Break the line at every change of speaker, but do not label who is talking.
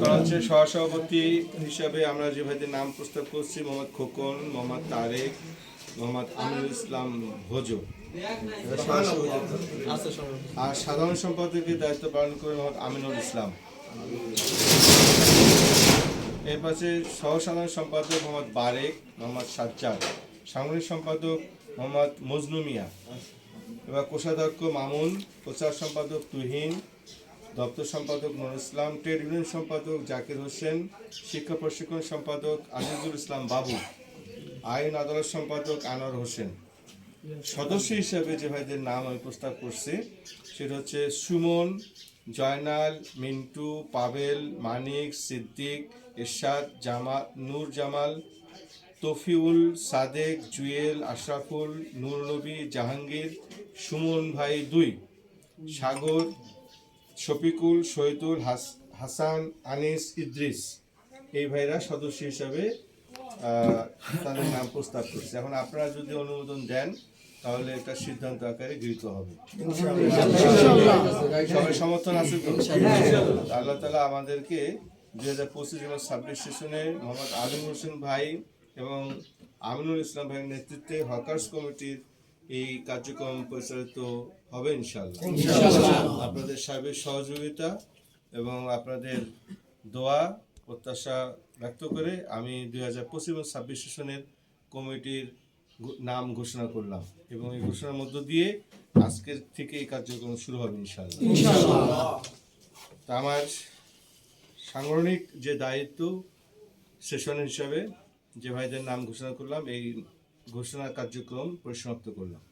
হচ্ছে সহসভাপতি হিসাবে আমরা যে ভাইদের নাম প্রস্তাব করছি, মোহাম্মদ খোকন, মোহাম্মদ তারেক, মোহাম্মদ আমিনুল ইসলাম ভোজো। আর সাধারণ সম্পাদকের দায়িত্ব পালন করে মোহাম্মদ আমিনুল ইসলাম। এর পাশে সহসাধারণ সম্পাদক মোহাম্মদ বারেক, মোহাম্মদ সাজ্জাদ। সাংগঠনিক সম্পাদক মোহাম্মদ মজনু মিয়া। এবার কোষাধ্যক্ষ মামুন, প্রচার সম্পাদক তুহিন দপ্তর সম্পাদক নুর ইসলাম, ট্রেড ইউনিয়ন সম্পাদক জাকির হোসেন, শিক্ষা প্রশিক্ষণ সম্পাদক আজিজুল ইসলাম বাবু, আইন আদালত সম্পাদক আনোয়ার হোসেন। সদস্য হিসেবে যে ভাইদের নাম আমি প্রস্তাব করছি, সেটা হচ্ছে সুমন, জয়নাল, মিন্টু, পাবেল, মানিক, সিদ্দিক, এরশাদ, জামা, নূর জামাল, তফিউল, সাদেক, জুয়েল, আশরাফুল নূর নবী জাহাঙ্গীর, সুমন ভাই দুই, সাগর শফিকুল শহীদুল হাস- হাসান আনিস ইদ্রিস এই ভাইরা সদস্য হিসাবে তাদের নাম প্রস্তাব করছে। এখন আপনারা যদি অনুমোদন দেন তাহলে এটা সিদ্ধান্ত আকারে গৃহীত হবে। সবাই সমর্থন আছে তো? আল্লাহ তালা আমাদেরকে দুই হাজার পঁচিশ এবং ছাব্বিশ সেশনে মোহাম্মদ আলিম হোসেন ভাই এবং আমিনুল ইসলাম ভাইয়ের নেতৃত্বে হকার্স কমিটির এই কার্যক্রম পরিচালিত হবে ইনশাল্লাহ আপনাদের সার্বিক সহযোগিতা এবং আপনাদের দোয়া প্রত্যাশা ব্যক্ত করে আমি দুই হাজার পঁচিশ এবং ছাব্বিশ সেশনের কমিটির নাম ঘোষণা করলাম এবং এই ঘোষণার মধ্য দিয়ে আজকের থেকে এই কার্যক্রম শুরু হবে ইনশাল্লাহ তা আমার সাংগঠনিক যে দায়িত্ব সেশন হিসাবে যে ভাইদের নাম ঘোষণা করলাম এই ঘোষণা কার্যক্রম পরিসমাপ্ত করলাম।